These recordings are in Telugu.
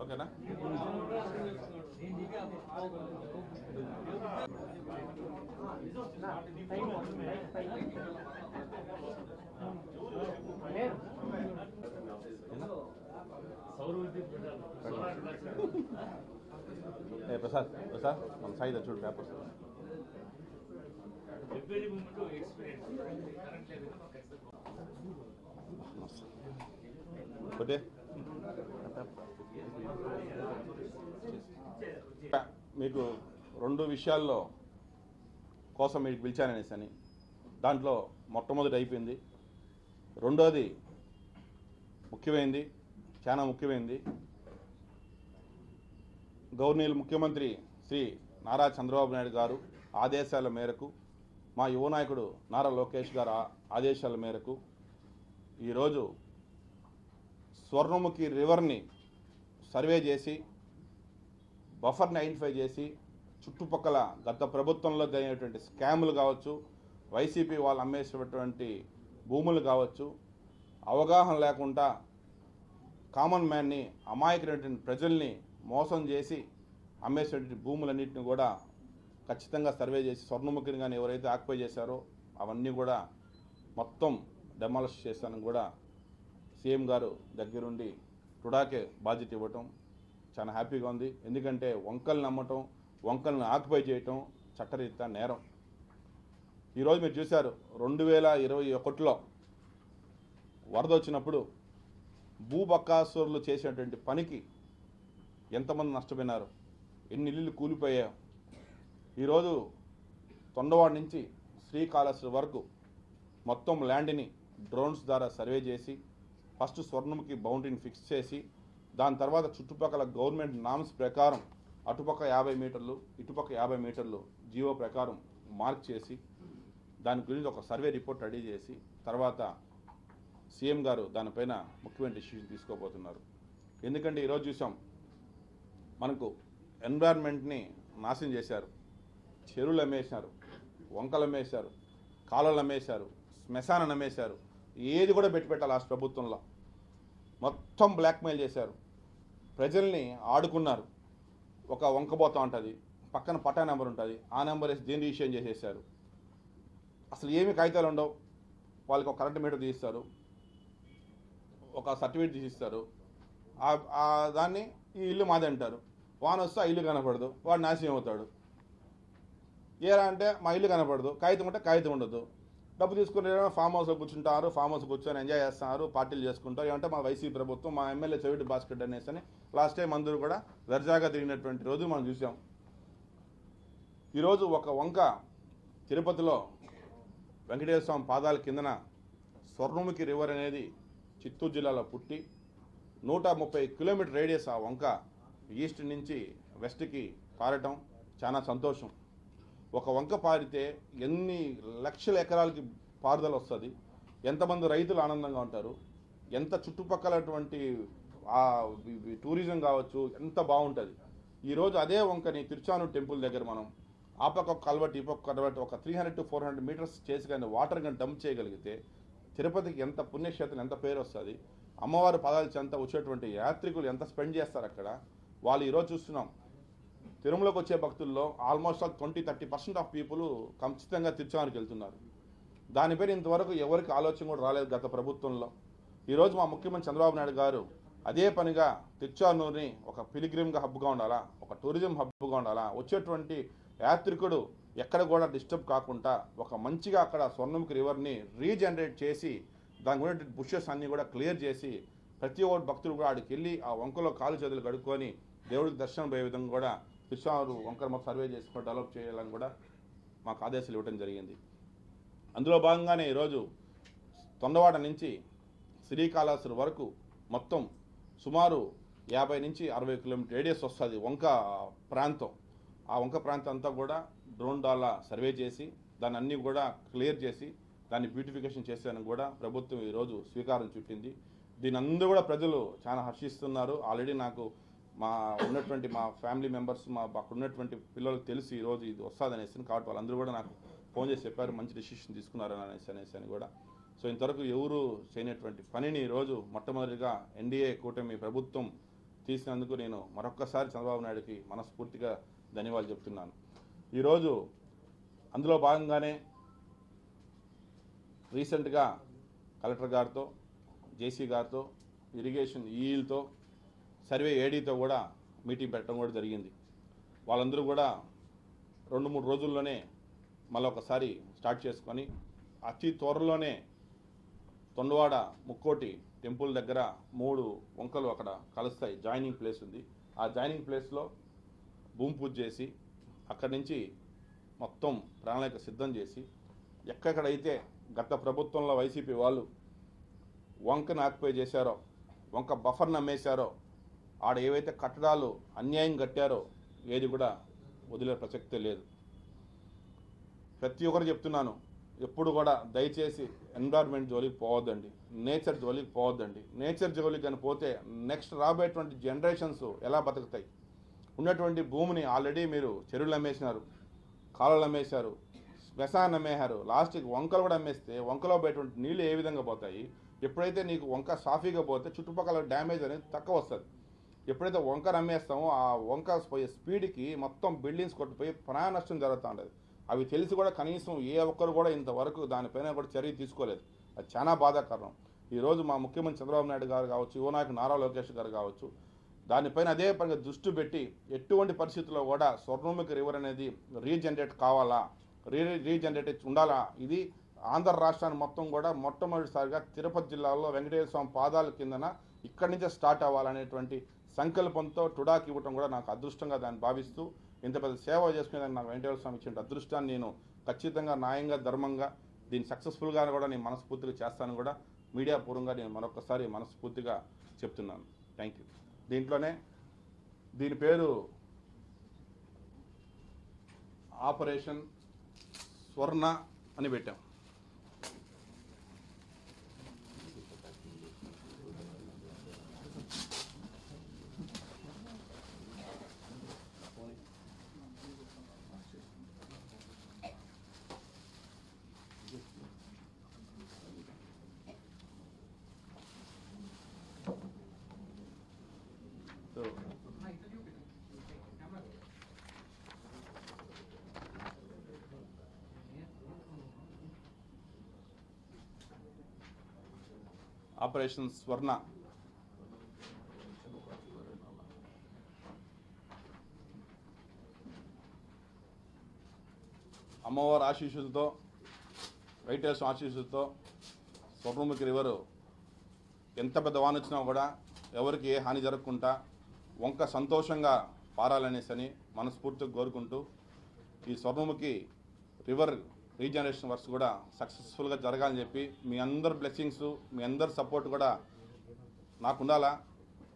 ఓకేనా? ఏ ప్రసాద్ ప్రసాద్ మన సాయి చూడు papers. Every moment experience current లేదు. ఒకటే మీకు రెండు విషయాల్లో కోసం మీకు పిలిచాననేసి అని. దాంట్లో మొట్టమొదటి అయిపోయింది. రెండోది ముఖ్యమైనది చాలా ముఖ్యమైనది గవర్నీయులు ముఖ్యమంత్రి శ్రీ నారా చంద్రబాబు నాయుడు గారు ఆదేశాల మేరకు మా యువ నాయకుడు నారా లోకేష్ గారు ఆదేశాల మేరకు ఈరోజు స్వర్ణముఖి రివర్ని సర్వే చేసి బఫర్ని ఐడెంటిఫై చేసి చుట్టుపక్కల గత ప్రభుత్వంలో జరిగినటువంటి స్కాములు కావచ్చు వైసీపీ వాళ్ళు అమ్మేసినటువంటి భూములు కావచ్చు అవగాహన లేకుండా కామన్ మ్యాన్ని అమాయకమైనటువంటి ప్రజల్ని మోసం చేసి అమ్మేసినటువంటి భూములన్నింటిని కూడా ఖచ్చితంగా సర్వే చేసి స్వర్ణముఖిని కానీ ఎవరైతే ఆక్యుపై చేశారో అవన్నీ కూడా మొత్తం డెమాలిష్ చేశానని కూడా సీఎం గారు దగ్గరుండి టుడాకే బాధ్యత ఇవ్వటం చాలా హ్యాపీగా ఉంది. ఎందుకంటే వంకల్ని నమ్మటం వంకల్ని ఆక్యుపై చేయటం చట్టరీత నేరం. ఈరోజు మీరు చూశారు రెండు వేల ఇరవై ఒకటిలో వరద వచ్చినప్పుడు భూబకాసురులు చేసినటువంటి పనికి ఎంతమంది నష్టపోయినారు? ఎన్ని ఇల్లు కూలిపోయాయో ఈరోజు తొండవాడ నుంచి శ్రీకాళహస్తి వరకు మొత్తం ల్యాండ్ని డ్రోన్స్ ద్వారా సర్వే చేసి ఫస్ట్ స్వర్ణముఖి బౌండరీని ఫిక్స్ చేసి దాని తర్వాత చుట్టుపక్కల గవర్నమెంట్ నామ్స్ ప్రకారం అటుపక్క యాభై మీటర్లు ఇటుపక్క యాభై మీటర్లు జీవో ప్రకారం మార్క్ చేసి దాని గురించి ఒక సర్వే రిపోర్ట్ రెడీ చేసి తర్వాత సీఎం గారు దానిపైన ముఖ్యమైన డిసిషన్ తీసుకోబోతున్నారు. ఎందుకంటే ఈరోజు చూసాం మనకు ఎన్విరాన్మెంట్ని నాశనం చేశారు. చెరువులు అమ్మేశారు వంకలు అమ్మేశారు కాలువలు అమ్మేశారు శ్మశానం అమ్మేశారు ఏది కూడా పెట్టి పెట్టాలి ఆ ప్రభుత్వంలో. మొత్తం బ్లాక్మెయిల్ చేశారు. ప్రజల్ని ఆడుకున్నారు. ఒక వంకబోత ఉంటుంది. పక్కన పట్టా నెంబర్ ఉంటుంది. ఆ నెంబర్ వేసి దీన్ని రిజిస్ట్రేషన్ చేసేసారు అసలు ఏమి కాగితాలు ఉండవు. వాళ్ళకి ఒక కరెంట్ మీటర్ తీస్తారు. ఒక సర్టిఫికేట్ తీసిస్తారు. దాన్ని ఈ ఇల్లు మాది అంటారు. వాన వస్తే ఆ ఇల్లు కనపడదు. వాడు నాశనం అవుతాడు. ఏరా అంటే మా ఇల్లు కనపడదు. కాగితం ఉంటే కాగితం ఉండదు. డబ్బు తీసుకుని ఫామ్ హౌస్లో కూర్చుంటారు ఫామ్ హౌస్ కూర్చొని ఎంజాయ్ చేస్తున్నారు పార్టీలు చేసుకుంటారు. ఏమంటే మా వైసీపీ ప్రభుత్వం మా ఎమ్మెల్యే చెవిటి భాస్కర్ అనేసి అని లాస్ట్ టైం అందరూ కూడా దర్జాగా తిరిగినటువంటి రోజు మనం చూసాం. ఈరోజు ఒక వంక తిరుపతిలో వెంకటేశ్వర స్వామి పాదాల కిందన స్వర్ణముఖి రివర్ అనేది చిత్తూరు జిల్లాలో పుట్టి నూట ముప్పై కిలోమీటర్ రేడియస్ ఆ వంక ఈస్ట్ నుంచి వెస్ట్కి పారటం చాలా సంతోషం. ఒక వంక పారితే ఎన్ని లక్షల ఎకరాలకి పారుదల వస్తుంది? ఎంతమంది రైతులు ఆనందంగా ఉంటారు? ఎంత చుట్టుపక్కలటువంటి టూరిజం కావచ్చు ఎంత బాగుంటుంది? ఈరోజు అదే వంకని తిరుచాను టెంపుల్ దగ్గర మనం ఆ పక్క ఒక కల్వర్ట్ ఈ పక్క కల్వట్ ఒక three hundred to four hundred meters చేసి కానీ వాటర్ కానీ డంప్ చేయగలిగితే తిరుపతికి ఎంత పుణ్యక్షేత్రం ఎంత పేరు వస్తుంది? అమ్మవారి పదాలు చెంత వచ్చేటువంటి యాత్రికులు ఎంత స్పెండ్ చేస్తారు అక్కడ? వాళ్ళు ఈరోజు చూస్తున్నాం. తిరుమలకు వచ్చే భక్తుల్లో almost all twenty thirty percent of people ఖచ్చితంగా తిరుచానూరుకి వెళ్తున్నారు. దానిపైన ఇంతవరకు ఎవరికి ఆలోచన కూడా రాలేదు గత ప్రభుత్వంలో. ఈరోజు మా ముఖ్యమంత్రి చంద్రబాబు నాయుడు గారు అదే పనిగా తిరుచానూరుని ఒక పిలిగ్రిమ్గా హబ్గా ఉండాలా ఒక టూరిజం హబ్గా ఉండాలా వచ్చేటువంటి యాత్రికుడు ఎక్కడ కూడా డిస్టర్బ్ కాకుండా ఒక మంచిగా అక్కడ స్వర్ణముఖి రివర్ని రీజనరేట్ చేసి దాని గురించి బుషెస్ అన్నీ కూడా క్లియర్ చేసి ప్రతి ఒక్క భక్తులు కూడా ఆడికి వెళ్ళి ఆ వంకలో కాలు చేతులు కడుక్కొని దేవుడికి దర్శనం పోయే విధంగా కూడా తిరుచానూరు వంకర మొత్తం సర్వే చేసుకుని డెవలప్ చేయాలని కూడా మాకు ఆదేశాలు ఇవ్వడం జరిగింది. అందులో భాగంగానే ఈరోజు తొండవాడ నుంచి శ్రీకాళహస్తి వరకు మొత్తం సుమారు యాభై నుంచి అరవై కిలోమీటర్ రేడియస్ వస్తుంది వంక ప్రాంతం. ఆ వంక ప్రాంతం అంతా కూడా డ్రోన్ డాలా సర్వే చేసి దాన్ని అన్నీ కూడా క్లియర్ చేసి దాన్ని బ్యూటిఫికేషన్ చేసేదని కూడా ప్రభుత్వం ఈరోజు స్వీకారం చుట్టింది. దీని అందరూ కూడా ప్రజలు చాలా హర్షిస్తున్నారు. ఆల్రెడీ నాకు మా ఉన్నటువంటి మా ఫ్యామిలీ మెంబర్స్ మా అక్కడ ఉన్నటువంటి పిల్లలకు తెలిసి ఈరోజు ఇది వస్తుందనేసి కాబట్టి వాళ్ళందరూ కూడా నాకు ఫోన్ చేసి చెప్పారు మంచి డిసిషన్ తీసుకున్నారు అనేసి అనేసి అని కూడా. సో ఇంతవరకు ఎవరు చేయనటువంటి పనిని ఈరోజు మొట్టమొదటిగా ఎన్డీఏ కూటమి ప్రభుత్వం తీసినందుకు నేను మరొక్కసారి చంద్రబాబు నాయుడుకి మనస్ఫూర్తిగా ధన్యవాదాలు చెప్తున్నాను. ఈరోజు అందులో భాగంగానే రీసెంట్గా కలెక్టర్ గారితో జేసీ గారితో ఇరిగేషన్ ఈఈలతో సర్వే ఏడీతో కూడా మీటింగ్ పెట్టడం కూడా జరిగింది. వాళ్ళందరూ కూడా రెండు మూడు రోజుల్లోనే మళ్ళీ ఒకసారి స్టార్ట్ చేసుకొని అతి త్వరలోనే తొండవాడ ముక్కోటి టెంపుల్ దగ్గర మూడు వంకలు అక్కడ కలుస్తాయి. జాయినింగ్ ప్లేస్ ఉంది. ఆ జాయినింగ్ ప్లేస్లో భూమి పూజ చేసి అక్కడి నుంచి మొత్తం ప్రణాళిక సిద్ధం చేసి ఎక్కడైతే గత ప్రభుత్వంలో వైసీపీ వాళ్ళు వంకను ఆక్యుపై చేశారో వంక బఫర్ అమ్మేశారో ఆడ ఏవైతే కట్టడాలు అన్యాయం కట్టారో ఏది కూడా వదిలే ప్రసక్తే లేదు. ప్రతి ఒక్కరు చెప్తున్నాను ఎప్పుడు కూడా దయచేసి ఎన్విరాన్మెంట్ జోలికి పోవద్దండి నేచర్ జోలికి పోవద్దండి. నేచర్ జోలికి కానీ పోతే నెక్స్ట్ రాబోయేటువంటి జనరేషన్స్ ఎలా బతుకుతాయి? ఉన్నటువంటి భూమిని ఆల్రెడీ మీరు చెరువులు అమ్మేసినారు కాలువలు అమ్మేశారు శ్మశాన్ని అమ్మేశారు లాస్ట్కి వంకలు కూడా అమ్మేస్తే వంకలో పోయేటువంటి నీళ్ళు ఏ విధంగా పోతాయి? ఎప్పుడైతే నీకు వంక సాఫీగా పోతే చుట్టుపక్కల డ్యామేజ్ అనేది తక్కువ వస్తుంది. ఎప్పుడైతే వంకర అమ్మేస్తామో ఆ వంక పోయే స్పీడ్కి మొత్తం బిల్డింగ్స్ కొట్టిపోయి ప్రాణ నష్టం జరుగుతూ ఉండదు అవి తెలిసి కూడా కనీసం ఏ ఒక్కరు కూడా ఇంతవరకు దానిపైన కూడా చర్య తీసుకోలేదు. అది చాలా బాధాకరం. ఈరోజు మా ముఖ్యమంత్రి చంద్రబాబు నాయుడు గారు కావచ్చు యువనాయకు నారా లోకేష్ గారు కావచ్చు దానిపైన అదే పనిగా దృష్టి పెట్టి ఎటువంటి పరిస్థితుల్లో కూడా స్వర్ణముఖి రివర్ అనేది రీజనరేట్ కావాలా రీ రీజనరేట్ ఉండాలా? ఇది ఆంధ్ర రాష్ట్రాన్ని మొత్తం కూడా మొట్టమొదటిసారిగా తిరుపతి జిల్లాలో వెంకటేశ్వర స్వామి పాదాల కిందన ఇక్కడి నుంచే స్టార్ట్ అవ్వాలనేటువంటి సంకల్పంతో టుడాకి ఇవ్వటం కూడా నాకు అదృష్టంగా దాన్ని భావిస్తూ ఇంత పెద్ద సేవ చేసుకునేదానికి నాకు వెంకటేశ్వర స్వామి ఇచ్చిన అదృష్టాన్ని నేను ఖచ్చితంగా న్యాయంగా ధర్మంగా దీన్ని సక్సెస్ఫుల్గా కూడా నేను మనస్ఫూర్తిగా చేస్తాను కూడా మీడియా పూర్వంగా నేను మరొకసారి మనస్ఫూర్తిగా చెప్తున్నాను. థ్యాంక్ యూ దీంట్లోనే దీని పేరు ఆపరేషన్ స్వర్ణ అని పెట్టాం. ఆపరేషన్ స్వర్ణ. అమ్మవారి ఆశీస్సులతో వెంకటేశ్వర ఆశీస్సులతో స్వర్ణముఖి రివరు ఎంత పెద్ద వానొచ్చినా కూడా ఎవరికి ఏ హాని జరగకుండా వంక సంతోషంగా పారాలనేసి అని మనస్ఫూర్తిగా కోరుకుంటూ ఈ స్వర్ణముఖి రివర్ రీజనరేషన్ వర్క్స్ కూడా సక్సెస్ఫుల్గా జరగాలని చెప్పి మీ అందరి బ్లెస్సింగ్స్ మీ అందరి సపోర్ట్ కూడా నాకు ఉండాలా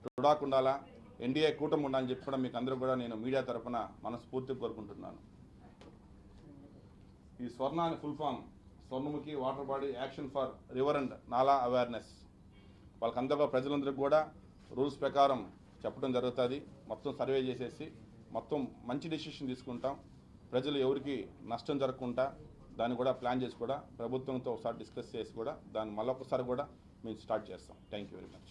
టుడాకు ఉండాలా ఎన్డీఏ కూటమి ఉండాలని చెప్పి కూడా మీకు అందరూ కూడా నేను మీడియా తరఫున మనస్ఫూర్తి కోరుకుంటున్నాను. ఈ స్వర్ణ అని full form Swarnamukhi water body action for river and నాలా అవేర్నెస్ వాళ్ళకందరూ ప్రజలందరికీ కూడా రూల్స్ ప్రకారం చెప్పడం జరుగుతుంది. మొత్తం సర్వే చేసేసి మొత్తం మంచి డెసిషన్ తీసుకుంటాం. ప్రజలు ఎవరికి నష్టం జరగకుండా దాన్ని కూడా ప్లాన్ చేసి కూడా ప్రభుత్వంతో ఒకసారి డిస్కస్ చేసి కూడా దాన్ని మళ్ళొకసారి కూడా మేము స్టార్ట్ చేస్తాం. థ్యాంక్ యూ వెరీ మచ్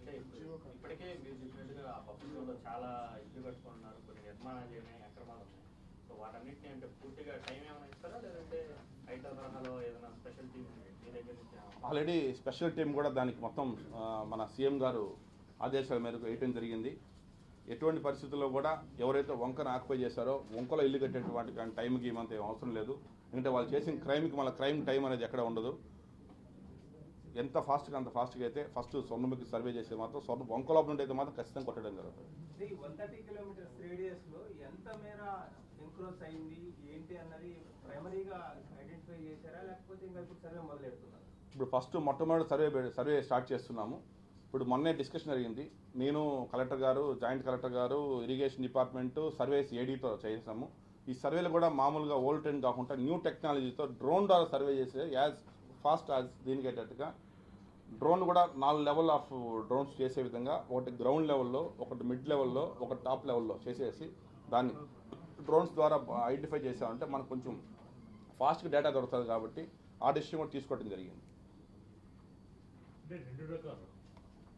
అంటే ఇప్పుడు ఇప్పటికే మీరు చెప్పినట్టుగా ఆ పప్పులో చాలా ఇల్లు కట్టుకున్నారు కొన్ని నిర్మాణాలు ఉన్నాయి అక్రమాలు ఉన్నాయి. సో వాటన్నిటిని అంటే పూర్తిగా టైం ఏమైనా ఇస్తారా? లేదంటే ఐటీ తరహాలో ఏదైనా స్పెషల్ టీమ్ మీ దగ్గర నుంచి ఏమైనా? ఆల్రెడీ స్పెషల్ టీం కూడా దానికి మొత్తం మన సీఎం గారు ఆదేశాల మేరకు వేయటం జరిగింది. ఎటువంటి పరిస్థితుల్లో కూడా ఎవరైతే వంకను ఆక్యుపై చేశారో వంకలో ఇల్లు కట్టేటువంటి కానీ టైంకి ఏమంత అవసరం లేదు. ఎందుకంటే వాళ్ళు చేసిన క్రైమ్కి మళ్ళీ క్రైమ్ టైం అనేది ఎక్కడ ఉండదు. ఎంత ఫాస్ట్గా అంత ఫాస్ట్గా అయితే ఫస్ట్ స్వర్ణముఖి సర్వే చేస్తే మాత్రం స్వర్ణ వంకలోపల నుండి అయితే మాత్రం ఖచ్చితంగా కొట్టడం జరుగుతుంది. ఇప్పుడు ఫస్ట్ మొట్టమొదటి సర్వే సర్వే స్టార్ట్ చేస్తున్నాము. ఇప్పుడు మొన్నే డిస్కషన్ జరిగింది. నేను కలెక్టర్ గారు జాయింట్ కలెక్టర్ గారు ఇరిగేషన్ డిపార్ట్మెంట్ సర్వేస్ ఏడీతో చేసాము. ఈ సర్వేలు కూడా మామూలుగా ఓల్డ్ ట్రెండ్ కాకుండా న్యూ టెక్నాలజీతో డ్రోన్ ద్వారా సర్వే చేసే యాజ్ ఫాస్ట్ యాజ్ దీనికి అయ్యేటట్టుగా డ్రోన్ కూడా నాలుగు లెవెల్ ఆఫ్ డ్రోన్స్ చేసే విధంగా ఒకటి గ్రౌండ్ లెవెల్లో ఒకటి మిడ్ లెవెల్లో ఒకటి టాప్ లెవెల్లో చేసేసి దాన్ని డ్రోన్స్ ద్వారా ఐడెంటిఫై చేసామంటే మనకు కొంచెం ఫాస్ట్గా డేటా దొరుకుతుంది కాబట్టి ఆ డిసిషన్ కూడా తీసుకోవడం జరిగింది. అంటే రెండు రకాలు.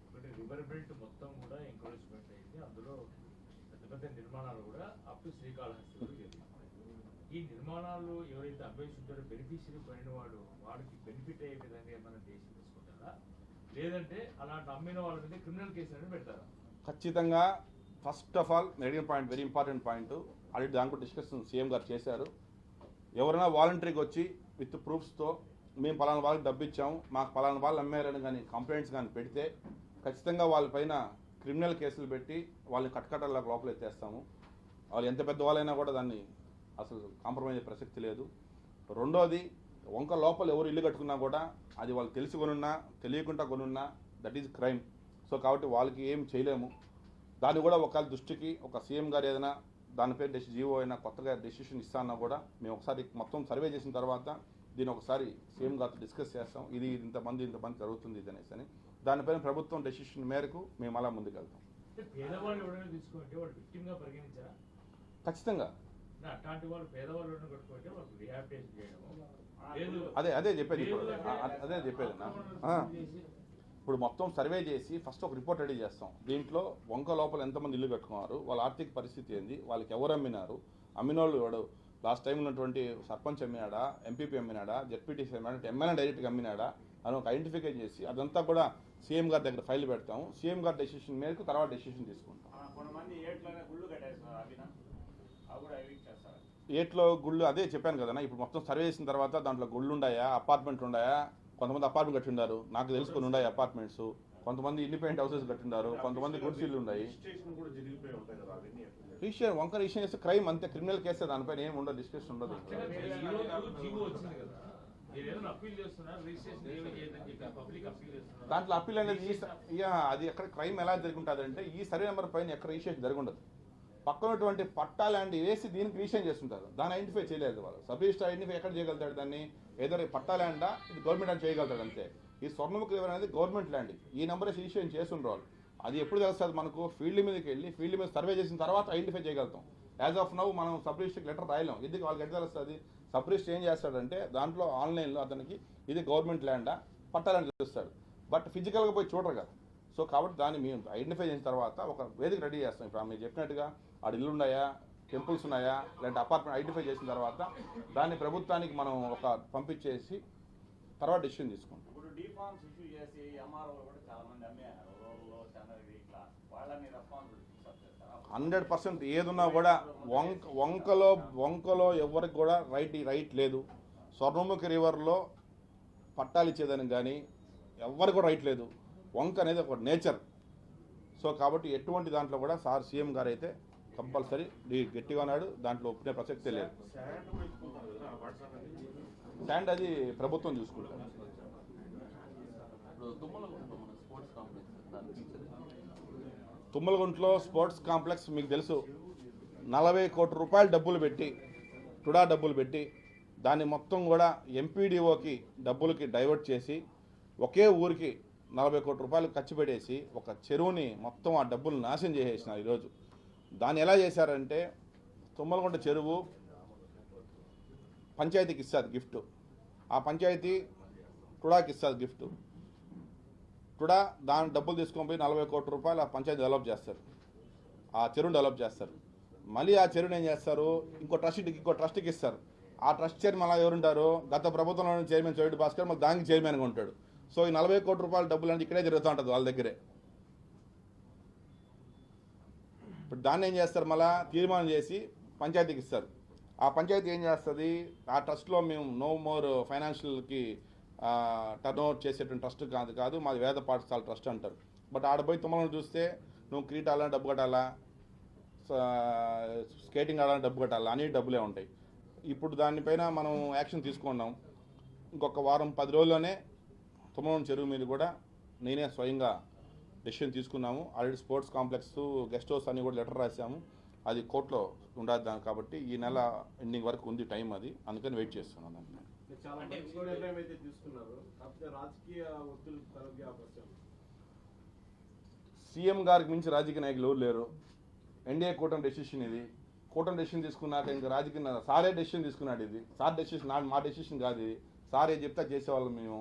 ఒకటి రివర్ బెల్ట్ మొత్తం కూడా ఎంకరేజ్మెంట్ అయింది. అందులో పెద్ద పెద్ద నిర్మాణాలు కూడా అప్ శ్రీకాళహస్తి జరిగింది ఈ నిర్మాణాలు ఎవరైతే అభ్యసిస్తారో బెనిఫిషియరీ పోయిన వాడు వాడికి బెనిఫిట్ అయ్యే విధంగా ఏమైనా దేశం తీసుకుంటారా లేదంటే అలాంటి అమ్మిన వాళ్ళ మీద క్రిమినల్ కేసు అనేది పెడతారా? ఖచ్చితంగా ఫస్ట్ ఆఫ్ ఆల్ అడిగిన point very important point already దాంట్లో డిస్కషన్ సీఎం గారు చేశారు. ఎవరైనా వాలంటరీకి వచ్చి విత్ ప్రూఫ్స్తో మేము పలానా వాళ్ళకి డబ్బు ఇచ్చాము మాకు పలానా వాళ్ళు అమ్మారని కానీ కంప్లైంట్స్ కానీ పెడితే ఖచ్చితంగా వాళ్ళపైన క్రిమినల్ కేసులు పెట్టి వాళ్ళని కట్కటల్లా లోపల ఎత్తేస్తాము. వాళ్ళు ఎంత పెద్ద వాళ్ళైనా కూడా దాన్ని అసలు కాంప్రమైజ్ అయ్యే ప్రసక్తి లేదు. రెండోది వంక లోపల ఎవరు ఇల్లు కట్టుకున్నా కూడా అది వాళ్ళు తెలిసి కొనున్నా తెలియకుండా కొనున్నా దట్ ఈజ్ క్రైమ్ సో కాబట్టి వాళ్ళకి ఏం చేయలేము. దాన్ని కూడా ఒకవేళ దృష్టికి ఒక సీఎం గారు ఏదైనా దానిపై డెసి జీవో అయినా కొత్తగా డెసిషన్ ఇస్తానా కూడా మేము ఒకసారి మొత్తం సర్వే చేసిన తర్వాత దీన్ని ఒకసారి సీఎం గారితో డిస్కస్ చేస్తాం. ఇది ఇంతమంది ఇంతమంది జరుగుతుంది ఇది అనేసి అని. దానిపైన ప్రభుత్వం డెసిషన్ మేరకు మేము అలా ముందుకెళ్తాం. గా పరిగణించారా ఖచ్చితంగా. అట్లాంటి వాళ్ళు పేదవాళ్ళు కట్టుకుంటే వాళ్ళకి రిహాబిటేషన్ చేయడము. అదే అదే చెప్పేది ఇప్పుడు. అదే చెప్పేది ఇప్పుడు మొత్తం సర్వే చేసి ఫస్ట్ ఒక రిపోర్ట్ రెడీ చేస్తాం. దీంట్లో వంక లోపల ఎంతమంది ఇల్లు కట్టుకున్నారు వాళ్ళ ఆర్థిక పరిస్థితి ఏంది వాళ్ళకి ఎవరు అమ్మినారు అమ్మిన వాళ్ళు ఎవడు? లాస్ట్ టైం ఉన్నటువంటి సర్పంచ్ అమ్మినాడా ఎంపీపీ అమ్మినాడా జెడ్పీటీసీ అమ్మినాడా ఎమ్మెల్యే డైరెక్ట్గా అమ్మినాడా అని ఒక ఐడెంటిఫై చేసి అదంతా కూడా సీఎం గారి దగ్గర ఫైల్ పెడతాము. సీఎం గారి డెసిషన్ మేరకు తర్వాత డెసిషన్ తీసుకుంటాం ఆ, కొంతమంది ఏట్లోనే గుళ్ళు కట్టేస్తున్నారు అవినా అవి కూడా ఎవిక్ట్ చేస్తారు ఏట్లో గుళ్ళు అదే చెప్పాను కదా ఇప్పుడు మొత్తం సర్వే చేసిన తర్వాత దాంట్లో గుళ్ళు ఉన్నాయా అపార్ట్మెంట్లు ఉన్నాయా కొంతమంది అపార్ట్మెంట్ కట్టిండారు. నాకు తెలుసుకొని ఉన్నాయి అపార్ట్మెంట్స్ కొంతమంది ఇండిపెండెంట్ హౌసెస్ కట్టిండారు. కొంతమంది గుడిసిల్లు ఉన్నాయి రిజిస్ట్రేషన్ కూడా జరిగిపోయి ఉంటాయి కదా అవన్నీ ఎట్లా? రిజిస్టర్ వంక రిజిస్టర్ చేస్తే క్రైమ్ అంతే. క్రిమినల్ కేసే దానిపైన ఏమి ఉండదు డిస్కషన్ ఉండదు. ఈరోజు జీవో వచ్చింది కదా. మీరు ఏదైనా అప్పీల్ చేస్తున్నారు రిజిస్ట్రేషన్ ఏమీ చేయదని చెప్పి పబ్లిక్ అప్పీల్ చేస్తున్నారు. దాంట్లో అప్పీల్ అనేది అది ఎక్కడ క్రైమ్ ఎలా జరుగుంటుంది అంటే ఈ సర్వే నెంబర్ పైన ఎక్కడ రిజిస్ట్రేషన్ జరుగుండదు పక్కనటువంటి పట్టా లాంటివి వేసి దీనికి రిజిస్ట్రేషన్ చేస్తుంటారు. దాన్ని ఐడెంటిఫై చేయలేదు వాళ్ళు. సబ్ రిజిస్టర్ ఐడెంటిఫై ఎక్కడ చేయగలుగుతాడు దాన్ని? ఏదో పట్టా ల్యాండా? ఇది గవర్నమెంట్ అని చేయగలుగుతాడు అంతే. ఈ స్వర్ణముఖి రివర్ అనేది గవర్నమెంట్ ల్యాండ్. ఈ నెంబర్ రిజిస్ట్రేషన్ చేస్తుండ్రు వాళ్ళు? అది ఎప్పుడు తెలుస్తుంది మనకు? ఫీల్డ్ మీదకి వెళ్ళి ఫీల్డ్ మీద సర్వే చేసిన తర్వాత ఐడెంటిఫై చేయగలుగుతాం. యాజ్ ఆఫ్ నౌ మనం సబ్ రిజిస్ట్రీకి లెటర్ రాయలేం. ఇది వాళ్ళకి ఎట్లా తెలుస్తుంది? సబ్ రిజిస్టర్ ఏం చేస్తాడంటే దాంట్లో ఆన్లైన్లో అతనికి ఇది గవర్నమెంట్ ల్యాండా? పట్టా ల్యాండ్ చూస్తాడు బట్ ఫిజికల్గా పోయి చూడరు కదా. సో కాబట్టి దాన్ని మేము ఐడెంటిఫై చేసిన తర్వాత ఒక వేదిక రెడీ చేస్తాం. ఇప్పుడు మీరు చెప్పినట్టుగా ఆడ ఇల్లు ఉన్నాయా టెంపుల్స్ ఉన్నాయా లేదంటే అపార్ట్మెంట్ ఐడెంటిఫై చేసిన తర్వాత దాన్ని ప్రభుత్వానికి మనం ఒక పంపించేసి తర్వాత డెసిషన్ తీసుకుంటాం. హండ్రెడ్ పర్సెంట్ ఏదున్నా కూడా వంక వంకలో వంకలో ఎవరికి కూడా రైట్ రైట్ లేదు. స్వర్ణముఖి రివర్లో పట్టాలు ఇచ్చేదానికి కానీ ఎవరికి కూడా రైట్ లేదు. వంక అనేది ఒక నేచర్. సో కాబట్టి ఎటువంటి దాంట్లో కూడా సార్ సీఎం గారు అయితే కంపల్సరీ గట్టిగా ఉన్నాడు దాంట్లో ఒప్పుకునే ప్రసక్తే లేదు. శాండ్ శాండ్ అది ప్రభుత్వం చూసుకుంటారు. తుమ్మలగుంట్లో స్పోర్ట్స్ కాంప్లెక్స్ మీకు తెలుసు. నలభై కోట్ల రూపాయలు డబ్బులు పెట్టి టుడా డబ్బులు పెట్టి దాన్ని మొత్తం కూడా ఎంపీడీఓకి డబ్బులకి డైవర్ట్ చేసి ఒకే ఊరికి నలభై కోట్ల రూపాయలు ఖర్చు పెట్టేసి ఒక చెరువుని మొత్తం ఆ డబ్బులు నాశనం చేసేసినారు ఈరోజు. దాన్ని ఎలా చేశారంటే తుమ్మలగుంట చెరువు పంచాయతీకి ఇస్తుంది గిఫ్ట్. ఆ పంచాయతీ టుడాకి ఇస్తుంది గిఫ్ట్. టుడా దాని డబ్బులు తీసుకొని పోయి నలభై కోట్ల రూపాయలు ఆ పంచాయతీ డెవలప్ చేస్తారు. ఆ చెరువుని డెవలప్ చేస్తారు. మళ్ళీ ఆ చెరువుని ఏం చేస్తారు? ఇంకో ట్రస్ట్కి ఇంకో ట్రస్ట్కి ఇస్తారు. ఆ ట్రస్ట్ చైర్మన్ అలా ఎవరుంటారు? గత ప్రభుత్వంలో చైర్మన్ చోటి భాస్కర్ మళ్ళీ దానికి చైర్మన్గా ఉంటాడు. సో ఈ నలభై కోట్ల రూపాయల డబ్బులు అంటే ఇక్కడే జరుగుతూ ఉంటుంది వాళ్ళ దగ్గరే. ఇప్పుడు దాన్ని ఏం చేస్తారు? మళ్ళా తీర్మానం చేసి పంచాయతీకి ఇస్తారు. ఆ పంచాయతీ ఏం చేస్తుంది? ఆ ట్రస్ట్లో మేము నో మోర్ ఫైనాన్షియల్కి టర్న్ ఓవర్ చేసేటువంటి ట్రస్ట్ కాదు కాదు మాది వేద పాఠశాల ట్రస్ట్ అంటారు. బట్ ఆడ పోయి తుమ్మలను చూస్తే నువ్వు క్రీట్ ఆడాలని డబ్బు కట్టాలా? స్కేటింగ్ ఆడాలని డబ్బు కట్టాలా? అన్ని డబ్బులే ఉంటాయి. ఇప్పుడు దానిపైన మనం యాక్షన్ తీసుకున్నాం. ఇంకొక వారం పది రోజుల్లోనే తుమ్మలం చెరువు మీద కూడా నేనే స్వయంగా డెసిషన్ తీసుకున్నాము. Already sports complex guest house అన్ని కూడా లెటర్ రాసాము అది కోర్టులో ఉండాలి దాని కాబట్టి ఈ నెల ఎండింగ్ వరకు ఉంది టైం అది. అందుకని వెయిట్ చేస్తున్నాను. సీఎం గారికి మించి రాజకీయ నాయకులు ఎవరు లేరు. ఎన్డీఏ కూటమి డెసిషన్ ఇది. కూటమి డెసిషన్ తీసుకున్నాక ఇంకా రాజకీయ సారే డెసిషన్ తీసుకున్నాడు ఇది. సార్ డెసిషన్ నా మా డెసిషన్ కాదు ఇది. సార్ చెప్తే చేసేవాళ్ళం మేము.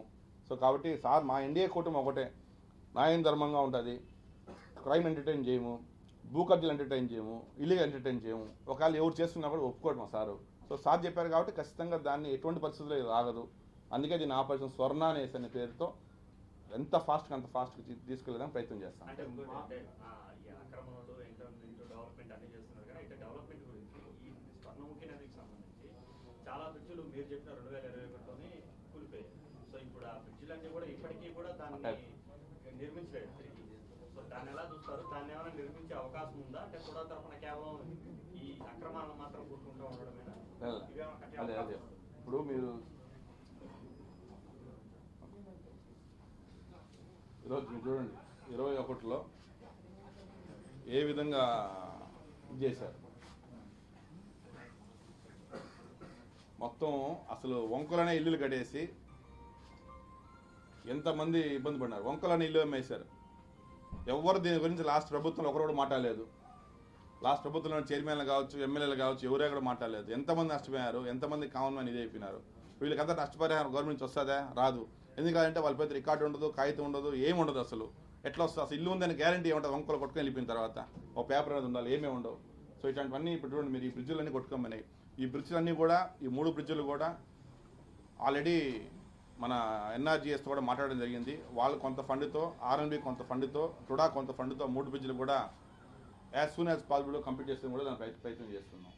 సో కాబట్టి సార్ మా ఎన్డీఏ కూటమి ఒకటే. న్యాయం ధర్మంగా ఉంటుంది. క్రైమ్ ఎంటర్టైన్ చేయము. భూకబ్జలు ఎంటర్టైన్ చేయము. ఇల్లీగల్ ఎంటర్టైన్ చేయము. ఒకవేళ ఎవరు చేస్తున్నా కూడా ఒప్పుకోవడం సార్ సారు. సో సార్ చెప్పారు కాబట్టి ఖచ్చితంగా దాన్ని ఎటువంటి పరిస్థితుల్లో రాగదు. అందుకే దీని ఆపరేషన్ స్వర్ణ అనేసి అనే పేరుతో ఎంత ఫాస్ట్గా అంత ఫాస్ట్గా తీసుకెళ్ళడానికి ప్రయత్నం చేస్తాం. అంటే మీరు చెప్పినారు ఆ, ఈ ఆక్రమణలు ఇంటర్నెట్ డెవలప్మెంట్ అన్ని చేస్తున్నారు కానీ అయితే డెవలప్మెంట్ గురించి ఈ స్వర్ణముఖి నదికి సంబంధించి చాలా బ్రిడ్జిలు మీరు చెప్పిన రెండు వేల ఇరవై ఒకటిలోనే కూలిపోయాయి సో ఇప్పుడు ఆ బ్రిడ్జిలన్నీ కూడా ఇప్పటికీ కూడా దాన్ని నిర్మించలేదు తిరిగి సో దాన్ని ఎలా చూస్తారు దాన్ని నిర్మించే అవకాశం ఉందా? అంటే కూడా తరఫున కేవలం ఈ అక్రమాలను మాత్రం కూర్చుంటూ ఉండడమేనా? ఇప్పుడు మీరు ఈరోజు మీరు చూడండి ఇరవై ఒకటిలో ఏ విధంగా ఇది చేశారు? మొత్తం అసలు వంకలనే ఇల్లులు కట్టేసి ఎంతమంది ఇబ్బంది పడినారు వంకలనే ఇల్లు అమ్మేశారు. ఎవరు దీని గురించి లాస్ట్ ప్రభుత్వంలో ఒకరు కూడా మాట్లాడలేదు. లాస్ట్ ప్రభుత్వంలో చైర్మన్లు కావచ్చు ఎమ్మెల్యేలు కావచ్చు ఎవరే కూడా మాట్లాడలేదు. ఎంతమంది నష్టపోయారు? ఎంతమంది కామన్ మ్యాన్ ఇది అయిపోయినారు? వీళ్ళకంతా నష్టపరిహారం గవర్నమెంట్ నుంచి వస్తుందా? రాదు. ఎందుకంటే వాళ్ళ పెద్ద రికార్డు ఉండదు కాగితం ఉండదు ఏమి ఉండదు అసలు. ఎట్లా వస్తుంది? అసలు ఇల్లు ఉందని గ్యారంటీ ఏముంటుంది? వంకలు కొట్టుకొని వెళ్ళిపోయిన తర్వాత. ఒక పేపర్ అనేది ఉండాలి ఏమీ ఉండవు. సో ఇట్లాంటివన్నీ ఇప్పుడు చూడండి మీరు ఈ బ్రిడ్జులన్నీ కొట్టుకోమని. ఈ బ్రిడ్జిలన్నీ కూడా ఈ మూడు బ్రిడ్జులు కూడా ఆల్రెడీ మన ఎన్ఆర్జీఎస్ కూడా మాట్లాడడం జరిగింది. వాళ్ళు కొంత ఫండ్తో ఆర్ఎన్బి కొంత ఫండ్తో టుడా కొంత ఫండ్తో మూడు బ్రిడ్జిలు కూడా as soon as possible complete చేస్తే కూడా దాని ప్రయత్- ప్రయత్నం చేస్తున్నాం.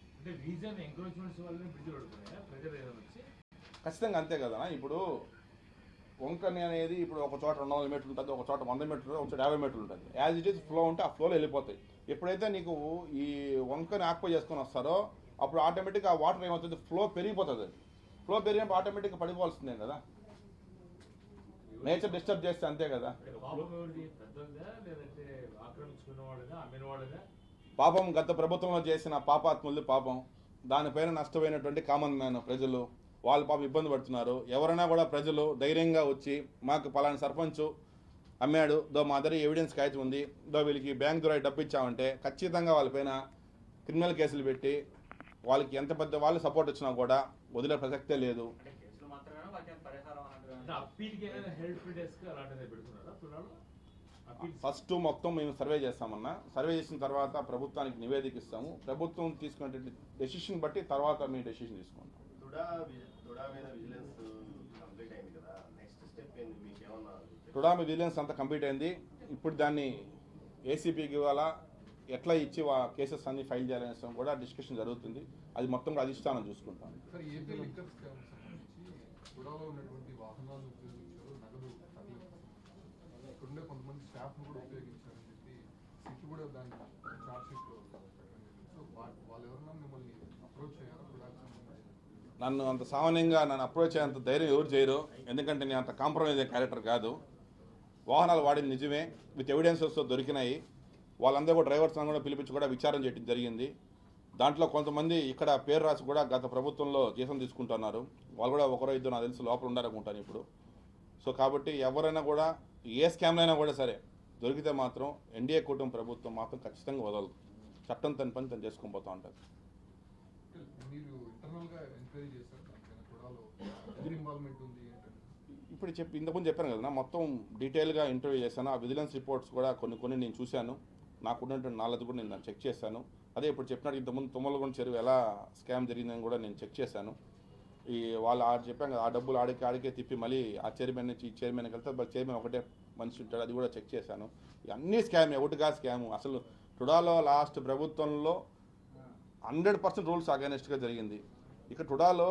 ఖచ్చితంగా అంతే కదా ఇప్పుడు వంకని అనేది ఇప్పుడు ఒక చోట రెండు వందల మీటర్లు ఉంటుంది ఒక చోట వంద మీటర్లు ఒక చోట యాభై మీటర్లు ఉంటుంది. యాజ్ ఇట్ ఈస్ ఫ్లో ఉంటే ఆ ఫ్లోలో వెళ్ళిపోతాయి. ఎప్పుడైతే నీకు ఈ వంకని ఆక్యుపై చేసుకొని వస్తారో అప్పుడు ఆటోమేటిక్గా ఆ వాటర్ ఏమవుతుంది? ఫ్లో పెరిగిపోతుంది. ఫ్లో పెరిగినప్పుడు ఆటోమేటిక్గా పడిపోవాల్సిందే కదా? నేచర్ డిస్టర్బ్ చేస్తే అంతే కదా. పాపం గత ప్రభుత్వంలో చేసిన పాపాత్ములు పాపం. దానిపైన నష్టపోయినటువంటి కామన్ మ్యాన్ ప్రజలు. వాళ్ళు పాపం ఇబ్బంది పడుతున్నారు. ఎవరైనా కూడా ప్రజలు ధైర్యంగా వచ్చి మాకు పలానా సర్పంచ్ అమ్మాడు దో మా దగ్గర ఎవిడెన్స్ కాగితం ఉంది. దో వీళ్ళకి బ్యాంక్ ద్వారా డబ్బు ఇచ్చామంటే ఖచ్చితంగా వాళ్ళపైన క్రిమినల్ కేసులు పెట్టి వాళ్ళకి ఎంత పెద్ద వాళ్ళు సపోర్ట్ వచ్చినా కూడా వదిలే ప్రసక్తే లేదు. ఫస్ట్ మొత్తం మేము సర్వే చేస్తామన్నా. సర్వే చేసిన తర్వాత ప్రభుత్వానికి నివేదిక ఇస్తాము. ప్రభుత్వం తీసుకునేటువంటి డెసిషన్ బట్టి తర్వాత మేము డెసిషన్ తీసుకుంటాం తుడా వి- తుడా మీద విజిలెన్స్ కంప్లీట్ అయింది కదా. నెక్స్ట్ స్టెప్ ఏంది? మీకు ఏమన్నా టుడా మీ విజిలెన్స్ అంతా కంప్లీట్ అయింది. ఇప్పుడు దాన్ని ఏసీపీకి ఇవాళ ఎట్లా ఇచ్చి ఆ కేసెస్ అన్ని ఫైల్ చేయాలనే కూడా డిస్కషన్ జరుగుతుంది. అది మొత్తం కూడా అధిష్టానం చూసుకుంటాం. సార్ గుడాలో ఉన్నటువంటి వాహనాలను ఉపయోగించారు నగదు తరలించారు ఇక్కడుండే కొంతమంది స్టాఫ్ను కూడా ఉపయోగించారని చెప్పి సిట్ కూడా దాన్ని ఛార్జ్షీట్లో సో వాళ్ళు ఎవరన్నా మిమ్మల్ని అప్రోచ్ అయ్యారా గుడాకి సంబంధించి నన్ను అంత సామాన్యంగా నన్ను అప్రోచ్ అయ్యేంత ధైర్యం ఎవరు చేయరు. ఎందుకంటే నేను అంత కాంప్రమైజ్ క్యారెక్టర్ కాదు. వాహనాలు వాడింది నిజమే. విత్ ఎవిడెన్సెస్తో దొరికినాయి. వాళ్ళందరూ కూడా డ్రైవర్స్ కూడా పిలిపించి కూడా విచారం చేయడం జరిగింది. దాంట్లో కొంతమంది ఇక్కడ పేరు రాసి కూడా గత ప్రభుత్వంలో జీతం తీసుకుంటున్నారు. వాళ్ళు కూడా ఒకరో ఇద్దరు నాకు తెలిసి లోపల ఉండాలనుకుంటాను ఇప్పుడు. సో కాబట్టి ఎవరైనా కూడా ఏ స్కామ్లో అయినా కూడా సరే దొరికితే మాత్రం ఎన్డీఏ కుటుంబ ప్రభుత్వం మాత్రం ఖచ్చితంగా వదలదు. చట్టం తన పని తను చేసుకొని పోతూ ఉంటుంది. ఇప్పుడు చెప్పి ఇంతకుముందు చెప్పాను కదా మొత్తం డీటెయిల్గా ఇంటర్వ్యూ చేశాను. ఆ విజిలెన్స్ రిపోర్ట్స్ కూడా కొన్ని కొన్ని నేను చూశాను. నాకున్నటువంటి నాలెడ్జ్ కూడా నేను చెక్ చేశాను. అదే ఇప్పుడు చెప్పినట్టు ఇంతకుముందు తుమ్మలగొండ చెరువు ఎలా స్కామ్ జరిగిందని కూడా నేను చెక్ చేశాను. ఈ వాళ్ళు ఆడ చెప్పాం కదా ఆ డబ్బులు ఆడికి ఆడికే తిప్పి మళ్ళీ ఆ చైర్మన్ నుంచి ఈ చైర్మన్కి వెళ్తే మళ్ళీ చైర్మన్ ఒకటే మనిషి ఉంటాడు అది కూడా చెక్ చేశాను. ఇవన్నీ స్కామ్ ఒకటిగా స్కామ్. అసలు టుడాలో లాస్ట్ ప్రభుత్వంలో హండ్రెడ్ పర్సెంట్ రూల్స్ అగైనెస్ట్గా జరిగింది. ఇక టుడాలో